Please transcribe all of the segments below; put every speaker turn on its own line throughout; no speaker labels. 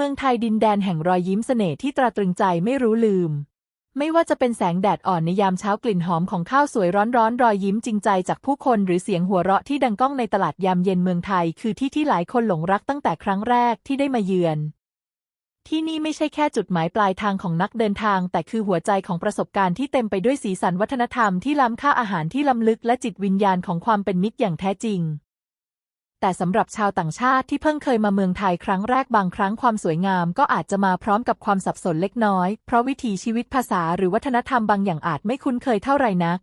เมืองไทยดินแดนแห่งรอยยิ้มเสน่ห์ที่ตราตรึงใจไม่รู้ลืม ไม่ว่าจะเป็นแสงแดดอ่อนในยามเช้ากลิ่นหอมของข้าวสวยร้อนๆรอยยิ้มจริงใจจากผู้คนหรือเสียงหัวเราะที่ดังก้องในตลาดยามเย็นเมืองไทย คือที่ที่หลายคนหลงรักตั้งแต่ครั้งแรกที่ได้มาเยือน ที่นี่ไม่ใช่แค่จุดหมายปลายทางของนักเดินทาง แต่คือหัวใจของประสบการณ์ที่เต็มไปด้วยสีสันวัฒนธรรมที่ล้ำค่าอาหารที่ล้ำลึกและจิตวิญญาณของความเป็นมิตรอย่างแท้จริง แต่สำหรับชาวต่างชาติที่เพิ่งเคยมาเมืองไทยครั้งแรกบางครั้งความสวยงามก็อาจจะมาพร้อมกับความสับสนเล็กน้อย เพราะวิถีชีวิตภาษาหรือวัฒนธรรมบางอย่างอาจไม่คุ้นเคยเท่าไหร่นัก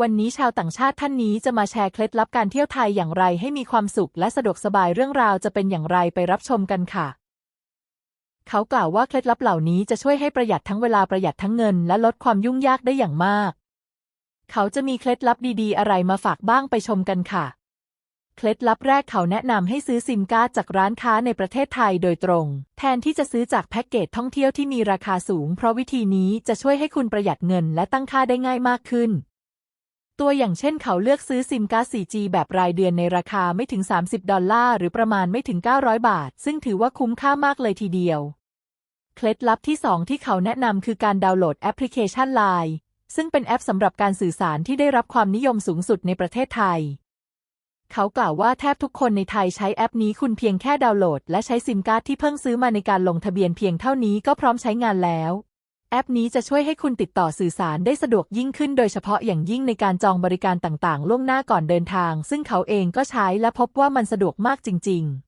วันนี้ชาวต่างชาติท่านนี้จะมาแชร์เคล็ดลับการเที่ยวไทยอย่างไรให้มีความสุขและสะดวกสบายเรื่องราวจะเป็นอย่างไรไปรับชมกันค่ะ เขากล่าวว่าเคล็ดลับเหล่านี้จะช่วยให้ประหยัดทั้งเวลาประหยัดทั้งเงิน และลดความยุ่งยากได้อย่างมาก เขาจะมีเคล็ดลับดีๆ อะไรมาฝากบ้างไปชมกันค่ะ เคล็ดลับแรกเขาแนะนำให้ซื้อซิมการ์ดจากร้านค้าในประเทศไทยโดยตรง แทนที่จะซื้อจากแพ็กเกจท่องเที่ยวที่มีราคาสูง เพราะวิธีนี้จะช่วยให้คุณประหยัดเงินและตั้งค่าได้ง่ายมากขึ้น ตัวอย่างเช่นเขาเลือกซื้อซิมการ์ด 4G แบบรายเดือนในราคาไม่ถึง 30 ดอลลาร์หรือประมาณไม่ถึง 900 บาท ซึ่งถือว่าคุ้มค่ามากเลยทีเดียว เคล็ดลับที่ 2 ที่เขาแนะนำคือการดาวน์โหลดแอปพลิเคชัน Line ซึ่งเป็นแอปสำหรับการสื่อสารที่ได้รับความนิยมสูงสุดในประเทศไทย เขากล่าวว่าแทบทุกคนในไทยใช้แอปนี้คุณเพียงแค่ดาวน์โหลด และใช้ซิมการ์ดที่เพิ่งซื้อมาในการลงทะเบียนเพียงเท่านี้ก็พร้อมใช้งานแล้ว แอปนี้จะช่วยให้คุณติดต่อสื่อสารได้สะดวกยิ่งขึ้นโดยเฉพาะอย่างยิ่งในการจองบริการต่างๆ ล่วงหน้าก่อนเดินทาง ซึ่งเขาเองก็ใช้และพบว่ามันสะดวกมากจริง ๆ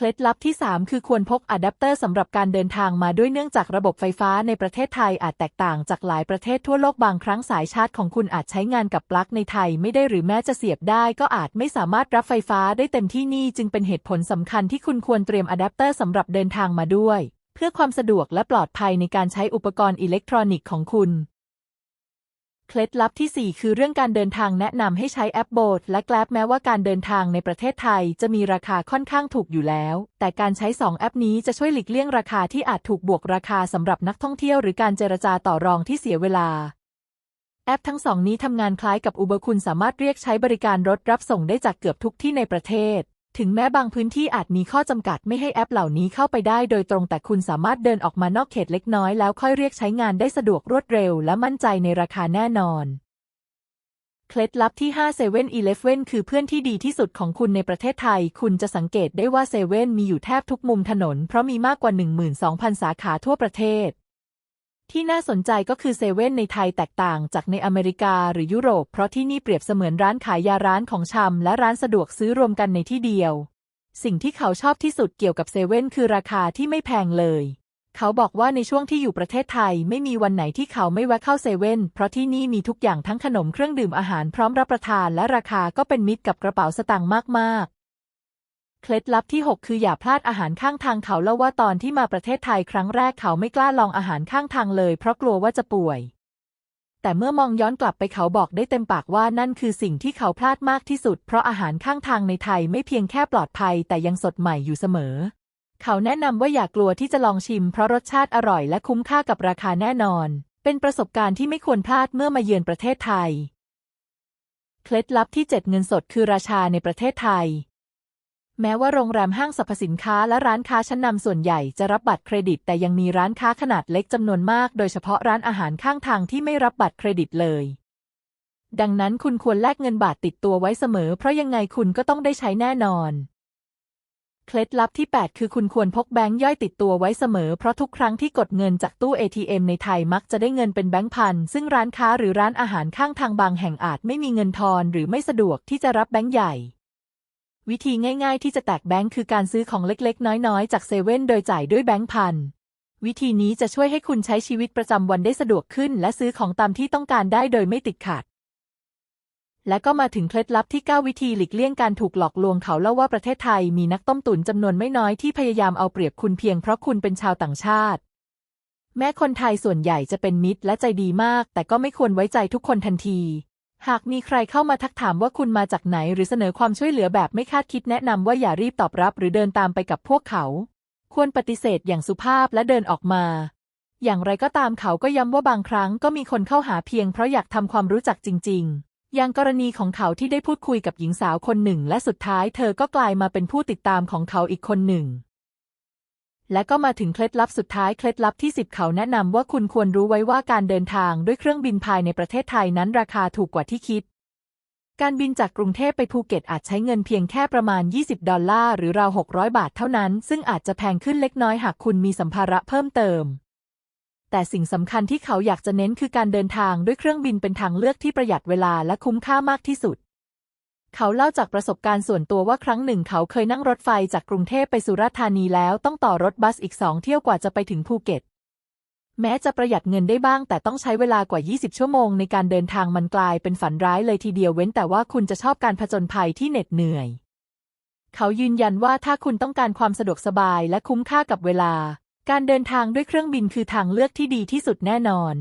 เคล็ดลับที่ 3 คือควรพกอะแดปเตอร์สำหรับการเดินทางมาด้วยเนื่องจากระบบไฟฟ้าในประเทศไทยอาจแตกต่างจากหลายประเทศทั่วโลกบางครั้งสายชาร์จของคุณอาจใช้งานกับปลั๊กในไทยไม่ได้หรือแม้จะเสียบได้ ก็อาจไม่สามารถรับไฟฟ้าได้เต็มที่นี่จึงเป็นเหตุผลสำคัญที่คุณควรเตรียมอะแดปเตอร์สำหรับเดินทางมาด้วย เพื่อความสะดวกและปลอดภัยในการใช้อุปกรณ์อิเล็กทรอนิกส์ของคุณ เคล็ดลับที่ 4 คือเรื่องการเดินทางแนะนำให้ใช้แอปโบทและแกลบแม้ว่าการเดินทางในประเทศไทย จะมีราคาค่อนข้างถูกอยู่แล้ว แต่การใช้ 2 แอปนี้จะช่วยหลีกเลี่ยงราคาที่อาจถูกบวกราคาสำหรับนักท่องเที่ยวหรือการเจรจาต่อรองที่เสียเวลา แอปทั้งสองนี้ทำงานคล้ายกับ Uber คุณสามารถเรียกใช้บริการรถรับส่งได้จากเกือบทุกที่ในประเทศ ถึงแม้บางพื้นที่อาจมีข้อจำกัดไม่ให้แอปเหล่านี้เข้าไปได้โดยตรงแต่คุณสามารถเดินออกมานอกเขตเล็กน้อยแล้วค่อยเรียกใช้งานได้สะดวกรวดเร็วและมั่นใจในราคาแน่นอน เคล็ดลับที่5เซเว่นอีเลฟเว่นคือเพื่อนที่ดีที่สุดของคุณในประเทศไทย คุณจะสังเกตได้ว่าเซเว่นมีอยู่แทบทุกมุมถนน เพราะมีมากกว่า 12,000 สาขาทั่วประเทศ ที่น่าสนใจก็คือเซเว่นในไทยแตกต่างจากในอเมริกาหรือยุโรป เพราะที่นี่เปรียบเสมือนร้านขายยาร้านของชำและร้านสะดวกซื้อรวมกันในที่เดียว สิ่งที่เขาชอบที่สุดเกี่ยวกับเซเว่นคือราคาที่ไม่แพงเลย เขาบอกว่าในช่วงที่อยู่ประเทศไทยไม่มีวันไหนที่เขาไม่แวะเข้าเซเว่นเพราะที่นี่มีทุกอย่างทั้งขนมเครื่องดื่มอาหารพร้อมรับประทานและราคาก็เป็นมิตรกับกระเป๋าสตางค์มากๆ เคล็ดลับที่ 6 คืออย่าพลาดอาหารข้างทางเขาเล่าว่าตอนที่มาประเทศไทยครั้งแรกเขาไม่กล้าลองอาหารข้างทางเลย เพราะกลัวว่าจะป่วย แต่เมื่อมองย้อนกลับไปเขาบอกได้เต็มปากว่านั่นคือสิ่งที่เขาพลาดมากที่สุด เพราะอาหารข้างทางในไทยไม่เพียงแค่ปลอดภัย แต่ยังสดใหม่อยู่เสมอ เขาแนะนำว่าอย่ากลัวที่จะลองชิม เพราะรสชาติอร่อยและคุ้มค่ากับราคาแน่นอน เป็นประสบการณ์ที่ไม่ควรพลาดเมื่อมาเยือนประเทศไทย เคล็ดลับที่ 7 เงินสดคือราชาในประเทศไทย แม้ว่าโรงแรมห้างสรรพสินค้าและร้านค้าชั้นนำส่วนใหญ่จะรับบัตรเครดิต แต่ยังมีร้านค้าขนาดเล็กจำนวนมาก โดยเฉพาะร้านอาหารข้างทางที่ไม่รับบัตรเครดิตเลย ดังนั้นคุณควรแลกเงินบาทติดตัวไว้เสมอ เพราะยังไงคุณก็ต้องได้ใช้แน่นอน เคล็ดลับที่ 8 คือคุณควรพกแบงค์ย่อยติดตัวไว้เสมอ เพราะทุกครั้งที่กดเงินจากตู้ ATM ในไทยมักจะได้เงินเป็นแบงค์พันซึ่งร้านค้าหรือร้านอาหารข้างทางบางแห่งอาจไม่มีเงินทอนหรือไม่สะดวกที่จะรับแบงค์ใหญ่ วิธีง่ายๆที่จะแตกแบงค์คือการซื้อของเล็กๆ น้อยๆ จากเซเว่นโดยจ่ายด้วยแบงค์พันวิธีนี้จะช่วยให้คุณใช้ชีวิตประจำวันได้สะดวกขึ้น และซื้อของตามที่ต้องการได้โดยไม่ติดขัด และก็มาถึงเคล็ดลับที่ 9 วิธีหลีกเลี่ยงการถูกหลอกลวงเขาเล่าว่าประเทศไทยมีนักต้มตุ๋นจำนวนไม่น้อยที่พยายามเอาเปรียบคุณเพียงเพราะคุณเป็นชาวต่างชาติ แม้คนไทยส่วนใหญ่จะเป็นมิตรและใจดีมาก แต่ก็ไม่ควรไว้ใจทุกคนทันที หากมีใครเข้ามาทักถามว่าคุณมาจากไหนหรือเสนอความช่วยเหลือแบบไม่คาดคิดแนะนำว่าอย่ารีบตอบรับหรือเดินตามไปกับพวกเขา ควรปฏิเสธอย่างสุภาพและเดินออกมา อย่างไรก็ตามเขาก็ย้ำว่าบางครั้งก็มีคนเข้าหาเพียงเพราะอยากทำความรู้จักจริง ๆ อย่างกรณีของเขาที่ได้พูดคุยกับหญิงสาวคนหนึ่ง และสุดท้ายเธอก็กลายมาเป็นผู้ติดตามของเขาอีกคนหนึ่ง และก็มาถึงเคล็ดลับสุดท้ายเคล็ดลับที่ 10 เขาแนะนำว่าคุณควรรู้ไว้ว่าการเดินทางด้วยเครื่องบินภายในประเทศไทยนั้นราคาถูกกว่าที่คิด การบินจากกรุงเทพไปภูเก็ตอาจใช้เงินเพียงแค่ประมาณ 20 ดอลลาร์หรือราว 600 บาทเท่านั้น ซึ่งอาจจะแพงขึ้นเล็กน้อยหากคุณมีสัมภาระเพิ่มเติม แต่สิ่งสำคัญที่เขาอยากจะเน้นคือการเดินทางด้วยเครื่องบินเป็นทางเลือกที่ประหยัดเวลาและคุ้มค่ามากที่สุด เขาเล่าจากประสบการณ์ส่วนตัวว่าครั้งหนึ่งเขาเคยนั่งรถไฟจากกรุงเทพไปสุราษฎร์ธานีแล้วต้องต่อรถบัสอีกสองเที่ยวกว่าจะไปถึงภูเก็ต แม้จะประหยัดเงินได้บ้าง แต่ต้องใช้เวลากว่า 20 ชั่วโมงในการเดินทางมันกลายเป็นฝันร้ายเลยทีเดียวเว้นแต่ว่าคุณจะชอบการผจญภัยที่เหน็ดเหนื่อย เขายืนยันว่าถ้าคุณต้องการความสะดวกสบายและคุ้มค่ากับเวลา การเดินทางด้วยเครื่องบินคือทางเลือกที่ดีที่สุดแน่นอน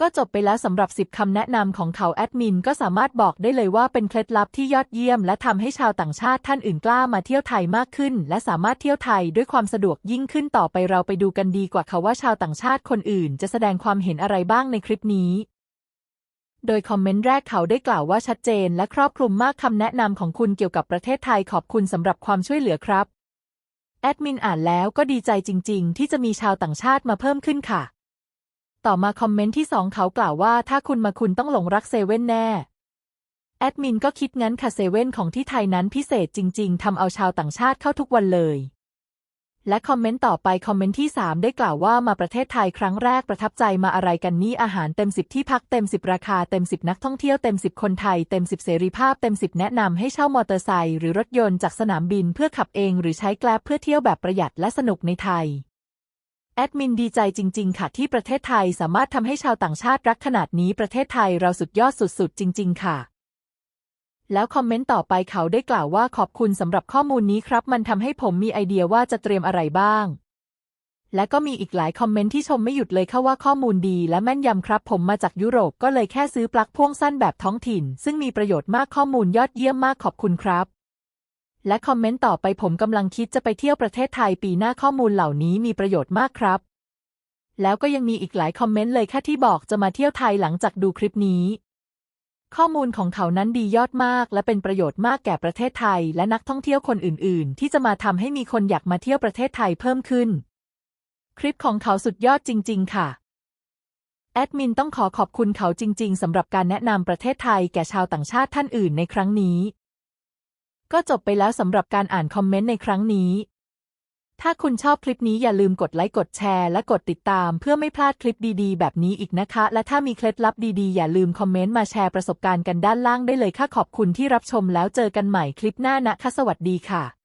ก็จบไปแล้วสำหรับ 10 คำแนะนำของเขาแอดมินก็สามารถบอกได้เลยว่าเป็นเคล็ดลับที่ยอดเยี่ยม และทำให้ชาวต่างชาติท่านอื่นกล้ามาเที่ยวไทยมากขึ้น และสามารถเที่ยวไทยด้วยความสะดวกยิ่งขึ้นต่อไปเราไปดูกันดีกว่าค่ะว่าชาวต่างชาติคนอื่น จะแสดงความเห็นอะไรบ้างในคลิปนี้โดยคอมเมนต์แรกเขาได้กล่าวว่าชัดเจน และครอบคลุมมากคำแนะนำของคุณเกี่ยวกับประเทศไทยขอบคุณสำหรับความช่วยเหลือครับ แอดมินอ่านแล้วก็ดีใจจริง ๆ ที่จะมีชาวต่างชาติมาเพิ่มขึ้นค่ะ ต่อมาคอมเมนต์ที่สองเขากล่าวว่าถ้าคุณมาคุณต้องหลงรักเซเว่นแน่ แอดมินก็คิดงั้นค่ะเซเว่นของที่ไทยนั้นพิเศษจริง ๆทำเอาชาวต่างชาติเข้าทุกวันเลย และคอมเมนต์ต่อไปคอมเมนต์ที่ 3 ได้กล่าวว่ามาประเทศไทยครั้งแรกประทับใจมาอะไรกันนี่อาหารเต็ม10ที่พักเต็ม10ราคาเต็ม10นักท่องเที่ยวเต็ม10คนไทยเต็ม10เสรีภาพเต็ม10แนะนำให้เช่ามอเตอร์ไซค์หรือรถยนต์จากสนามบินเพื่อขับเอง หรือใช้แกลบเพื่อเที่ยวแบบประหยัดและสนุกในไทย แอดมินดีใจจริง ๆ ค่ะ ที่ประเทศไทยสามารถทำให้ชาวต่างชาติรักขนาดนี้ประเทศไทยเราสุดยอดสุด ๆ จริง ๆ ค่ะ แล้วคอมเมนต์ต่อไปเขาได้กล่าวว่าขอบคุณสำหรับข้อมูลนี้ครับ มันทำให้ผมมีไอเดียว่าจะเตรียมอะไรบ้าง และก็มีอีกหลายคอมเมนต์ที่ชมไม่หยุดเลยค่ะว่าข้อมูลดีและแม่นยำครับ ผมมาจากยุโรปก็เลยแค่ซื้อปลั๊กพ่วงสั้นแบบท้องถิ่น ซึ่งมีประโยชน์มากข้อมูลยอดเยี่ยมมากขอบคุณครับ และคอมเมนต์ต่อไปผมกำลังคิดจะไปเที่ยวประเทศไทยปีหน้าข้อมูลเหล่านี้มีประโยชน์มากครับ แล้วก็ยังมีอีกหลายคอมเมนต์เลยค่ะที่บอกจะมาเที่ยวไทยหลังจากดูคลิปนี้ ข้อมูลของเขานั้นดียอดมาก และเป็นประโยชน์มากแก่ประเทศไทย และนักท่องเที่ยวคนอื่น ๆ ที่จะมาทำให้มีคนอยากมาเที่ยวประเทศไทยเพิ่มขึ้น คลิปของเขาสุดยอดจริง ๆ ค่ะแอดมินต้องขอขอบคุณเขาจริง ๆสำหรับการแนะนำประเทศไทยแก่ชาวต่างชาติท่านอื่นในครั้งนี้ ก็จบไปแล้วสำหรับการอ่านคอมเมนต์ในครั้งนี้ ถ้าคุณชอบคลิปนี้อย่าลืมกดไลค์กดแชร์และกดติดตามเพื่อไม่พลาดคลิปดีๆ แบบนี้อีกนะคะ และถ้ามีเคล็ดลับดีๆ อย่าลืมคอมเมนต์มาแชร์ประสบการณ์กันด้านล่างได้เลยค่ะขอบคุณที่รับชมแล้วเจอกันใหม่คลิปหน้านะคะสวัสดีค่ะ